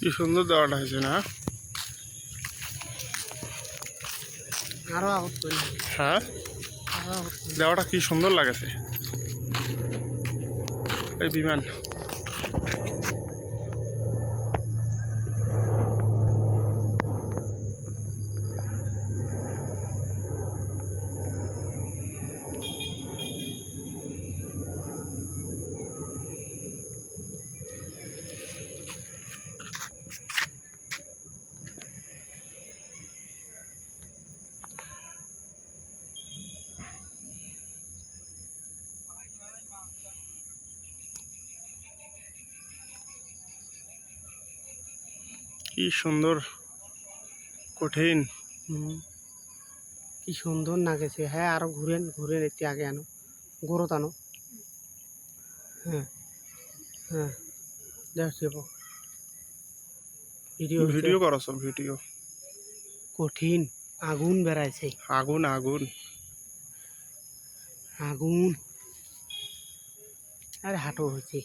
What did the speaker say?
কি সুন্দর দেওয়াটা হয়েছে না? আরও হ্যাঁ? দেওয়াটা কি সুন্দর লাগেছে? এই বিমান। কি সুন্দর কঠিন। কি সুন্দর লাগেছে হ্যাঁ আরও ঘুরেন ঘুরেন একটু আগে আনো। গরত আনো। হ্যাঁ হ্যাঁ দেখছি ভিডিও ভিডিও করছ ভিডিও। কঠিন আগুন বেড়াইছে। আগুন আগুন। আগুন। আরে হাঁটো হয়েছে।